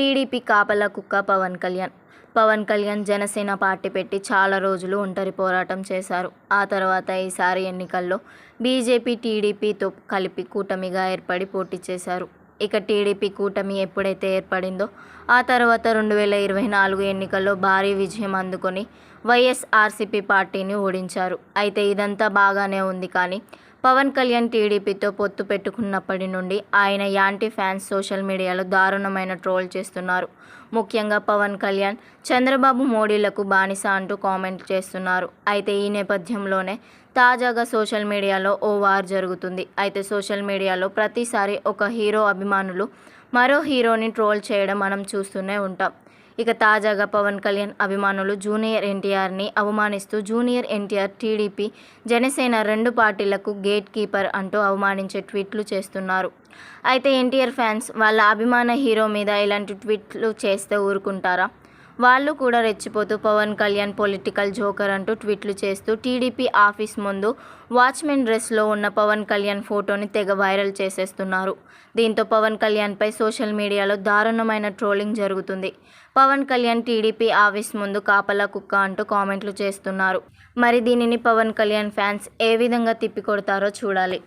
TDP కాపల కుక్క Pawan Kalyan. Pawan Kalyan Janasena party పెట్టి చాలా రోజులు ఒంటరి పోరాటం చేశారు. ఆ తర్వాత ఈసారి ఎన్నికల్లో బీజేపీ టీడీపీతో కలిపి కూటమిగా ఏర్పడి పోటీ చేశారు. ఇక టీడీపీ కూటమి ఎప్పుడైతే ఏర్పడిందో ఆ తర్వాత రెండు వేల ఇరవై నాలుగు ఎన్నికల్లో భారీ విజయం అందుకొని వైఎస్ఆర్సీపీ పార్టీని ఓడించారు. అయితే ఇదంతా బాగానే ఉంది కానీ పవన్ కళ్యాణ్ టీడీపీతో పొత్తు పెట్టుకున్నప్పటి నుండి ఆయన యాంటీ ఫ్యాన్స్ సోషల్ మీడియాలో దారుణమైన ట్రోల్ చేస్తున్నారు. ముఖ్యంగా పవన్ కళ్యాణ్ చంద్రబాబు మోడీలకు బానిస అంటూ కామెంట్ చేస్తున్నారు. అయితే ఈ నేపథ్యంలోనే తాజాగా సోషల్ మీడియాలో ఓ వార్ జరుగుతుంది. అయితే సోషల్ మీడియాలో ప్రతిసారి ఒక హీరో అభిమానులు మరో హీరోని ట్రోల్ చేయడం మనం చూస్తూనే ఉంటాం. ఇక తాజాగా పవన్ కళ్యాణ్ అభిమానులు జూనియర్ ఎన్టీఆర్ని అవమానిస్తూ జూనియర్ ఎన్టీఆర్ టీడీపీ జనసేన రెండు పార్టీలకు గేట్ కీపర్ అంటూ అవమానించే ట్వీట్లు చేస్తున్నారు. అయితే ఎన్టీఆర్ ఫ్యాన్స్ వాళ్ళ అభిమాన హీరో మీద ఇలాంటి ట్వీట్లు చేస్తే ఊరుకుంటారా? వాళ్ళు కూడా రెచ్చిపోతూ పవన్ కళ్యాణ్ పొలిటికల్ జోకర్ అంటూ ట్వీట్లు చేస్తూ టీడీపీ ఆఫీస్ ముందు వాచ్మెన్ డ్రెస్లో ఉన్న పవన్ కళ్యాణ్ ఫోటోని తెగ వైరల్ చేసేస్తున్నారు. దీంతో పవన్ కళ్యాణ్పై సోషల్ మీడియాలో దారుణమైన ట్రోలింగ్ జరుగుతుంది. పవన్ కళ్యాణ్ టీడీపీ ఆఫీస్ ముందు కాపలా కుక్క అంటూ కామెంట్లు చేస్తున్నారు. మరి దీనిని పవన్ కళ్యాణ్ ఫ్యాన్స్ ఏ విధంగా తిప్పికొడతారో చూడాలి.